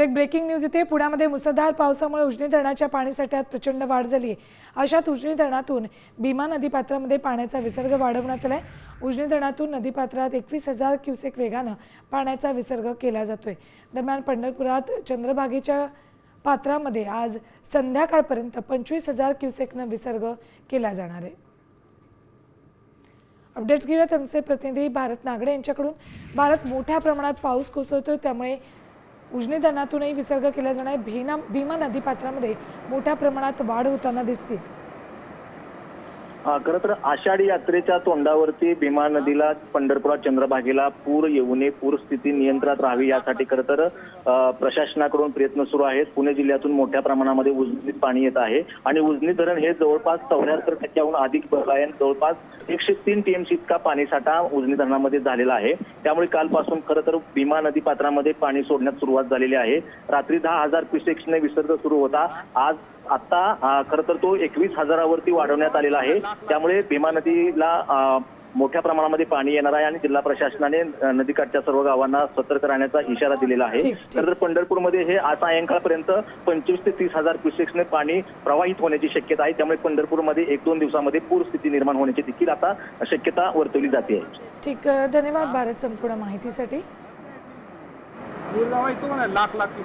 एक breaking news इथे पुण्यामध्ये मुसळधार पावसामुळे उजनी धरणाच्या पाणीसाठ्यात प्रचंड वाढ झाली. आहे अशात उजनी धरणातून भीमा नदीपात्रामध्ये पाण्याचा विसर्ग वाढवण्यात आहे उजनी धरणातून नदीपात्रात एकवीस हजार क्युसेक वेगानं पाण्याचा विसर्ग केला जातोय. दरम्यान पंढरपुरात चंद्रभागेच्या पात्रामध्ये आज संध्याकाळपर्यंत पंचवीस हजार क्युसेकनं विसर्ग केला जाणार आहे. अपडेट्स घेऊयात आमचे प्रतिनिधी भारत नागडे यांच्याकडून. भारत मोठ्या प्रमाणात पाऊस कोसळतोय त्यामुळे उजनी धरणातूनही विसर्ग केला जाणार भीना भीमा नदीपात्रामध्ये मोठ्या प्रमाणात वाढ होताना दिसते. खरं तर आषाढी यात्रेच्या तोंडावरती भीमा नदीला पंढरपुरात चंद्रभागेला पूर येऊ नये पूरस्थिती नियंत्रणात राहावी यासाठी खरं तर प्रशासनाकडून प्रयत्न सुरू आहेत. पुणे जिल्ह्यातून मोठ्या प्रमाणामध्ये उजनीत पाणी येत आहे आणि उजनी धरण हे जवळपास चौऱ्याहत्तर टक्क्याहून अधिक भरलं जवळपास एकशे तीन टीएमसी इतका पाणीसाठा उजनी धरणामध्ये झालेला आहे. त्यामुळे कालपासून खरं तर भीमा नदी पात्रामध्ये पाणी सोडण्यास सुरुवात झालेली आहे. रात्री दहा हजार क्युसेक्सने विसर्ग सुरू होता. आज आता खरं तर तो एकवीस हजारावरती वाढवण्यात आलेला आहे. त्यामुळे भीमा नदीला मोठ्या प्रमाणामध्ये पाणी येणार आहे आणि जिल्हा प्रशासनाने नदीकाठच्या सर्व गावांना सतर्क राहण्याचा इशारा दिलेला आहे. तर पंढरपूरमध्ये हे आज सायंकाळपर्यंत पंचवीस ते तीस हजार क्युसेक्सने पाणी प्रवाहित होण्याची शक्यता आहे. त्यामुळे पंढरपूरमध्ये एक दोन दिवसामध्ये पूरस्थिती निर्माण होण्याची देखील आता शक्यता वर्तवली जाते. ठीक धन्यवाद भारत संपूर्ण माहितीसाठी. लाख लाख